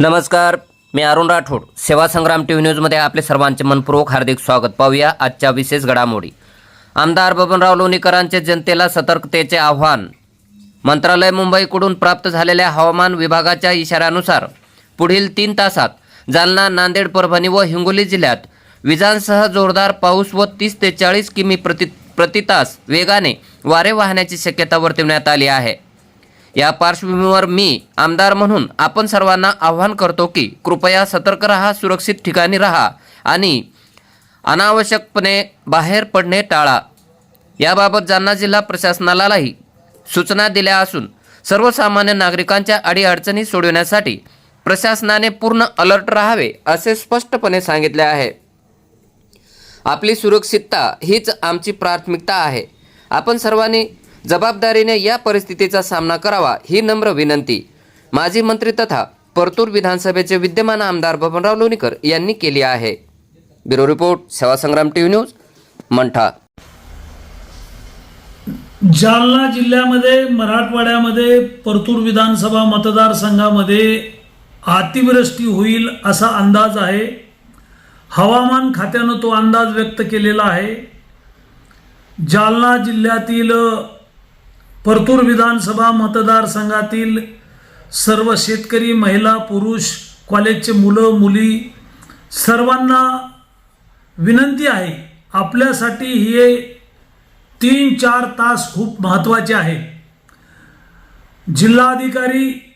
नमस्कार मी अरुण राठोड. सेवा संग्राम T V न्यूजमध्ये आपले सर्वांचे मनपूर्वक हार्दिक स्वागत. पाहूया आजच्या विशेष घडामोडी. आमदार बबनराव लोणीकरांचे जनतेला सतर्कतेचे आव्हान. मंत्रालय मुंबईकडून प्राप्त झालेल्या हवामान विभागाच्या इशाऱ्यानुसार पुढील तीन तासात जालना नांदेड परभणी व हिंगोली जिल्ह्यात विजांसह जोरदार पाऊस व तीस ते चाळीस किमी प्रति प्रति तास वेगाने वारे वाहण्याची शक्यता वर्तवण्यात आली आहे. या पार्श्वभूमीवर मी आमदार म्हणून आपण सर्वांना आव्हान करतो की कृपया सतर्क रहा सुरक्षित ठिकाणी राहा आणि अनावश्यकपणे बाहेर पडणे टाळा. याबाबत जालना जिल्हा प्रशासनालाही सूचना दिल्या असून सर्वसामान्य नागरिकांच्या अडीअडचणी सोडवण्यासाठी प्रशासनाने पूर्ण अलर्ट राहावे असे स्पष्टपणे सांगितले आहे. आपली सुरक्षितता हीच आमची प्राथमिकता आहे. आपण सर्वांनी जबाबदारीने या परिस्थितीचा सामना करावा ही नम्र विनंती. माजी मंत्री तथा परतूर विधानसभेचे विद्यमान आमदार बबनराव लोणीकर यांनी केली आहे. ब्युरो रिपोर्ट सेवा संग्राम न्यूज मंठा. जालना जिल्ह्यामध्ये मराठवाड्यामध्ये परतूर विधानसभा मतदारसंघामध्ये अतिवृष्टी होईल असा अंदाज आहे. हवामान खात्यानं तो अंदाज व्यक्त केलेला आहे. जालना जिल्ह्यातील परतूर विधानसभा मतदारसंघातील सर्व शेतकरी महिला पुरुष कॉलेजचे मुलं मुली सर्वांना विनंती आहे आपल्यासाठी हे तीन चार तास खूप महत्त्वाचे आहे. जिल्हाधिकारी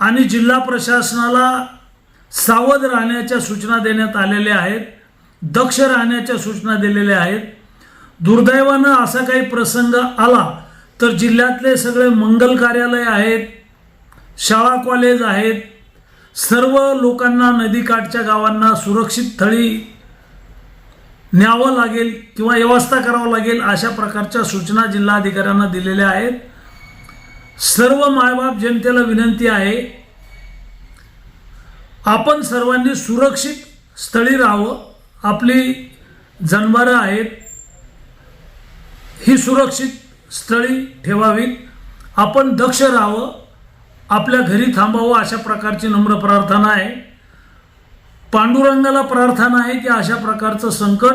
आणि जिल्हा प्रशासनाला सावध राहण्याच्या सूचना देण्यात आलेल्या आहेत दक्ष राहण्याच्या सूचना दिलेल्या आहेत. दुर्दैवानं असा काही प्रसंग आला तर जिल्ह्यातले सगळे मंगल कार्यालय आहेत शाळा कॉलेज आहेत सर्व लोकांना नदीकाठच्या गावांना सुरक्षित थळी न्यावं लागेल किंवा व्यवस्था करावं लागेल अशा प्रकारच्या सूचना जिल्हाधिकाऱ्यांना दिलेल्या आहेत. सर्व मायबाप जनतेला विनंती आहे आपण सर्वांनी सुरक्षित स्थळी राहावं. आपली जनावरं आहेत ही सुरक्षित स्थळी ठेवावीत. आपण दक्ष राहावं. आपल्या घरी थांबावं अशा प्रकारची नम्र प्रार्थना आहे. पांडुरंगाला प्रार्थना आहे की अशा प्रकारचं संकट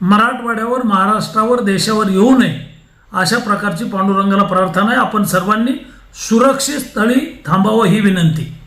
मराठवाड्यावर महाराष्ट्रावर देशावर येऊ नये. अशा प्रकारची पांडुरंगाला प्रार्थना आहे. आपण सर्वांनी सुरक्षित स्थळी थांबावं ही विनंती.